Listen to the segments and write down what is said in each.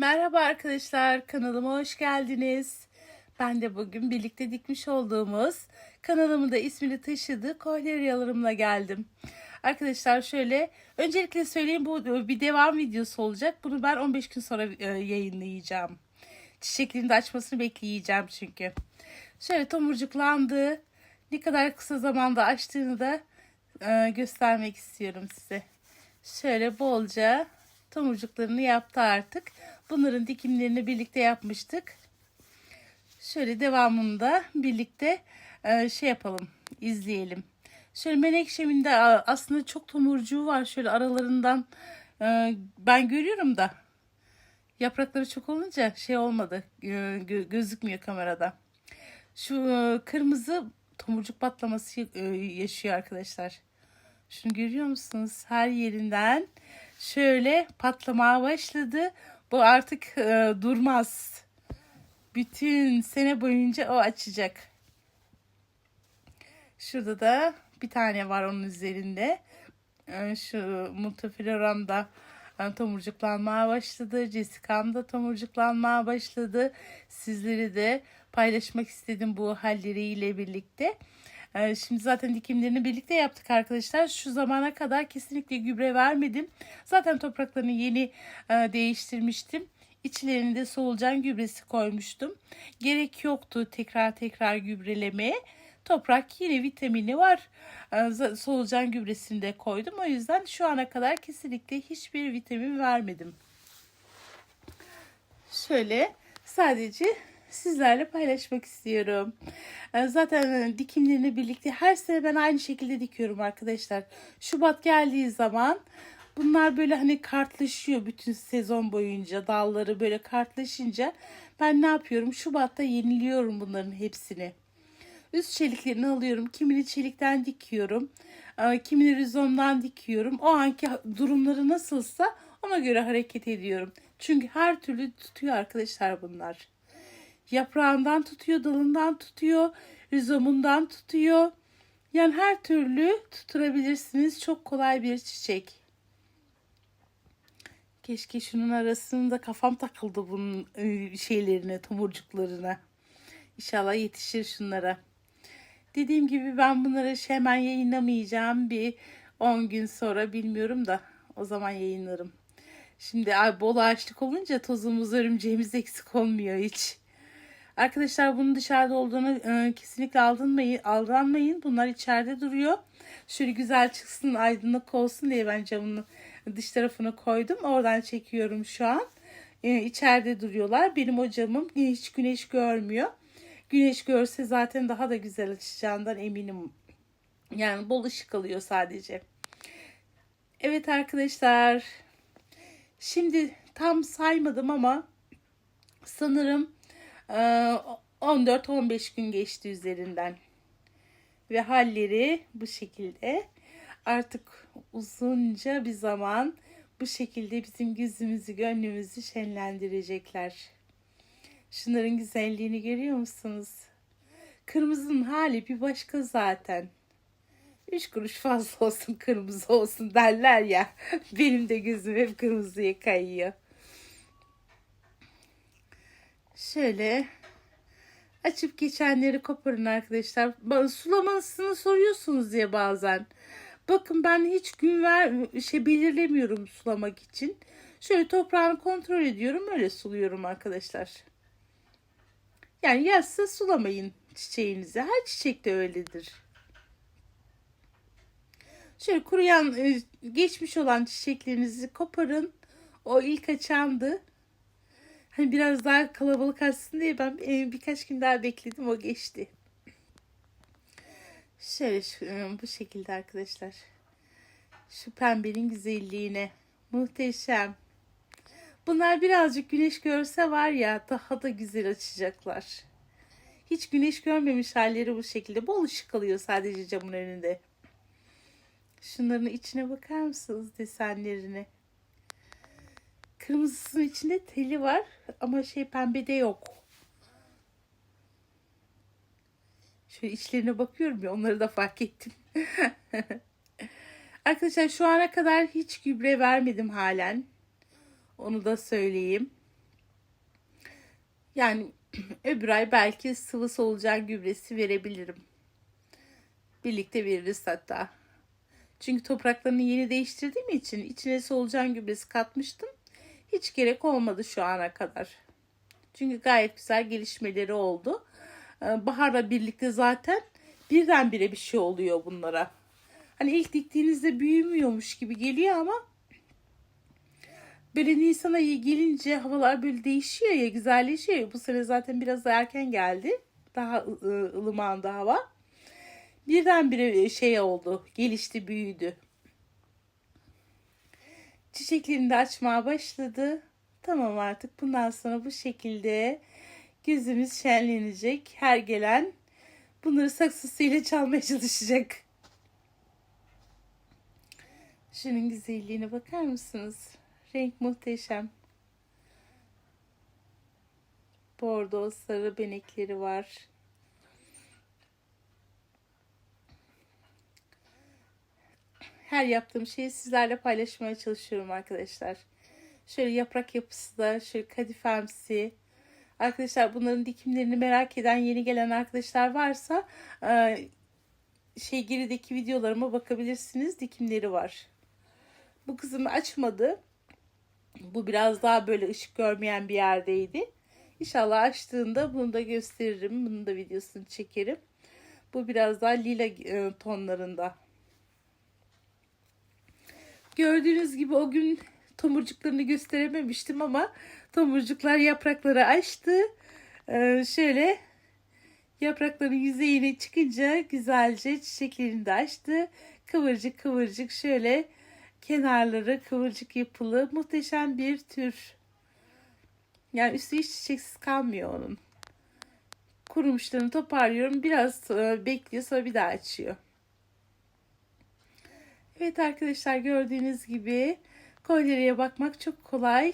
Merhaba arkadaşlar, kanalıma hoş geldiniz. Ben de bugün birlikte dikmiş olduğumuz kanalımın da ismini taşıdığı kohleryalarımla geldim. Arkadaşlar şöyle, öncelikle söyleyeyim bu bir devam videosu olacak. Bunu ben 15 gün sonra e, yayınlayacağım. Çiçeklerini de açmasını bekleyeceğim çünkü. Şöyle tomurcuklandı. Ne kadar kısa zamanda açtığını da e, göstermek istiyorum size. Şöyle bolca tomurcuklarını yaptı artık. Bunların dikimlerini birlikte yapmıştık. Şöyle devamında birlikte e, şey yapalım, izleyelim. Şöyle menekşemin de aslında çok tomurcuğu var. Şöyle aralarından e, ben görüyorum da yaprakları çok olunca şey olmadı, e, gö- gözükmüyor kamerada. Şu kırmızı tomurcuk patlaması yaşıyor arkadaşlar. Şunu görüyor musunuz? Her yerinden şöyle patlamaya başladı. Bu artık e, durmaz. Bütün sene boyunca o açacak. Şurada da bir tane var onun üzerinde. E, şu multifloram da e, tomurcuklanmaya başladı. Jessica'm da tomurcuklanmaya başladı. Sizleri de paylaşmak istedim bu halleriyle birlikte. Ee, Şimdi zaten dikimlerini birlikte yaptık arkadaşlar. Şu zamana kadar kesinlikle gübre vermedim. Zaten topraklarını yeni e, değiştirmiştim. İçlerine de solucan gübresi koymuştum. Gerek yoktu tekrar tekrar gübrelemeye. Toprak yine vitamini var. Ee, Solucan gübresini de koydum. O yüzden şu ana kadar kesinlikle hiçbir vitamin vermedim. Şöyle sadece sizlerle paylaşmak istiyorum. Ee, Zaten dikimlerini birlikte her sene ben aynı şekilde dikiyorum arkadaşlar. Şubat geldiği zaman bunlar böyle hani kartlaşıyor bütün sezon boyunca dalları böyle kartlaşınca ben ne yapıyorum? Şubat'ta yeniliyorum bunların hepsini. Üst çeliklerini alıyorum. Kimini çelikten dikiyorum. e, Kimini rizomdan dikiyorum. O anki durumları nasılsa ona göre hareket ediyorum. Çünkü her türlü tutuyor arkadaşlar bunlar. Yaprağından tutuyor, dalından tutuyor, rizomundan tutuyor. Yani her türlü tutturabilirsiniz. Çok kolay bir çiçek. Keşke şunun arasında kafam takıldı bunun e, şeylerine, tomurcuklarına. İnşallah yetişir şunlara. Dediğim gibi ben bunları hemen yayınlamayacağım. Bir 10 gün sonra bilmiyorum da o zaman yayınlarım. Şimdi ay, bol ağaçlık olunca tozumuz örümceğimiz eksik olmuyor hiç. Arkadaşlar bunun dışarıda olduğunu e, kesinlikle aldanmayın, aldanmayın. Bunlar içeride duruyor. Şöyle güzel çıksın, aydınlık olsun diye ben camın dış tarafına koydum. Oradan çekiyorum şu an. E, içeride duruyorlar. Benim o camım hiç güneş görmüyor. Güneş görse zaten daha da güzel açacağından eminim. Yani bol ışık alıyor sadece. Evet arkadaşlar. Şimdi tam saymadım ama sanırım 14-15 gün geçti üzerinden. Ve halleri bu şekilde. Artık uzunca bir zaman bu şekilde bizim gözümüzü, gönlümüzü şenlendirecekler. Şunların güzelliğini görüyor musunuz? Kırmızının hali bir başka zaten. Üç kuruş fazla olsun kırmızı olsun derler ya. Benim de gözüm hep kırmızıya kayıyor. Şöyle açıp geçenleri koparın arkadaşlar. Sulamasını soruyorsunuz diye bazen. Bakın ben hiç gün ver şey belirlemiyorum sulamak için. Şöyle toprağını kontrol ediyorum öyle suluyorum arkadaşlar. Yani yazsa sulamayın çiçeğinizi. Her çiçek de öyledir. Şöyle kuruyan, e, geçmiş olan çiçeklerinizi koparın. O ilk açandı. Hani biraz daha kalabalık açsın diye ben e, birkaç gün daha bekledim. O geçti. Şöyle e, bu şekilde arkadaşlar. Şu pembenin güzelliğine. Muhteşem. Bunlar birazcık güneş görse var ya daha da güzel açacaklar. Hiç güneş görmemiş halleri bu şekilde. Bol ışık alıyor sadece camın önünde. Şunların içine bakar mısınız desenlerine? Kırmızısının içinde teli var ama şey pembede yok. Şöyle içlerine bakıyorum ya onları da fark ettim. Arkadaşlar şu ana kadar hiç gübre vermedim halen. Onu da söyleyeyim. Yani öbür ay belki sıvı solucan gübresi verebilirim. Birlikte veririz hatta. Çünkü topraklarını yeni değiştirdiğim için içine solucan gübresi katmıştım. Hiç gerek olmadı şu ana kadar. Çünkü gayet güzel gelişmeleri oldu. Ee, Baharla birlikte zaten birdenbire bir şey oluyor bunlara. Hani ilk diktiğinizde büyümüyormuş gibi geliyor ama böyle Nisan ayı gelince havalar böyle değişiyor ya güzelleşiyor. Bu sene zaten biraz erken geldi. Daha ılımandı hava. Birdenbire şey oldu. Gelişti, büyüdü. Çiçeklerini de açmaya başladı. Tamam artık bundan sonra bu şekilde gözümüz şenlenecek. Her gelen bunları saksısıyla çalmaya çalışacak. Şunun güzelliğine bakar mısınız? Renk muhteşem. Bordo sarı benekleri var. Her yaptığım şeyi sizlerle paylaşmaya çalışıyorum arkadaşlar. Şöyle yaprak yapısı da şöyle kadifemsi. Arkadaşlar bunların dikimlerini merak eden yeni gelen arkadaşlar varsa e, şey gerideki videolarıma bakabilirsiniz. Dikimleri var. Bu kızım açmadı. Bu biraz daha böyle ışık görmeyen bir yerdeydi. İnşallah açtığında bunu da gösteririm. Bunun da videosunu çekerim. Bu biraz daha lila e, tonlarında. Gördüğünüz gibi o gün tomurcuklarını gösterememiştim ama tomurcuklar yaprakları açtı. Ee, şöyle yaprakların yüzeyine çıkınca güzelce çiçeklerini de açtı. Kıvırcık kıvırcık şöyle kenarları kıvırcık yapılı muhteşem bir tür. Yani üstü hiç çiçeksiz kalmıyor onun. Kurumuşlarını toparlıyorum. Biraz e, bekliyor sonra bir daha açıyor. Evet arkadaşlar gördüğünüz gibi kolyeye bakmak çok kolay.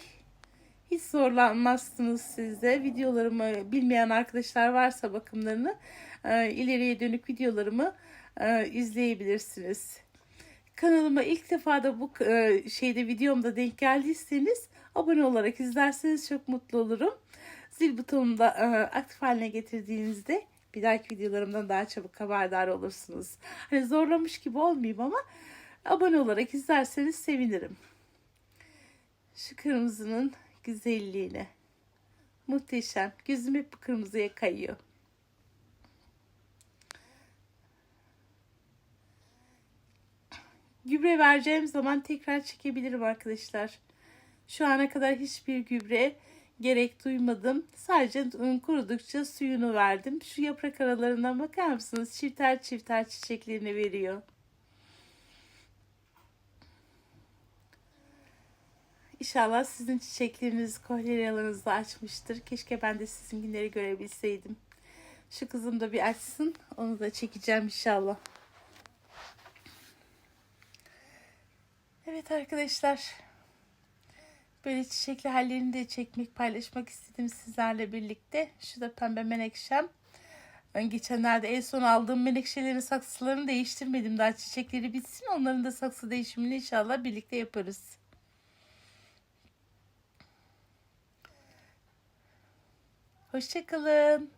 Hiç zorlanmazsınız siz de. Videolarımı bilmeyen arkadaşlar varsa bakımlarını e, ileriye dönük videolarımı e, izleyebilirsiniz. Kanalıma ilk defa da bu e, şeyde videomda denk geldiyseniz abone olarak izlerseniz çok mutlu olurum. Zil butonunu da aktif haline getirdiğinizde bir dahaki videolarımdan daha çabuk haberdar olursunuz. Hani zorlamış gibi olmayayım ama abone olarak izlerseniz sevinirim. Şu kırmızının güzelliğine. Muhteşem. Gözüm hep bu kırmızıya kayıyor. Gübre vereceğim zaman tekrar çekebilirim arkadaşlar. Şu ana kadar hiçbir gübre gerek duymadım. Sadece kurudukça suyunu verdim. Şu yaprak aralarından bakar mısınız? Çifter çifter çiçeklerini veriyor. İnşallah sizin çiçekleriniz kolyelerinizi açmıştır. Keşke ben de sizin günleri görebilseydim. Şu kızım da bir açsın. Onu da çekeceğim inşallah. Evet arkadaşlar. Böyle çiçekli hallerini de çekmek, paylaşmak istedim sizlerle birlikte. Şu da pembe menekşem. Ben geçenlerde en son aldığım menekşelerin saksılarını değiştirmedim. Daha çiçekleri bitsin. Onların da saksı değişimini inşallah birlikte yaparız. Hoşçakalın.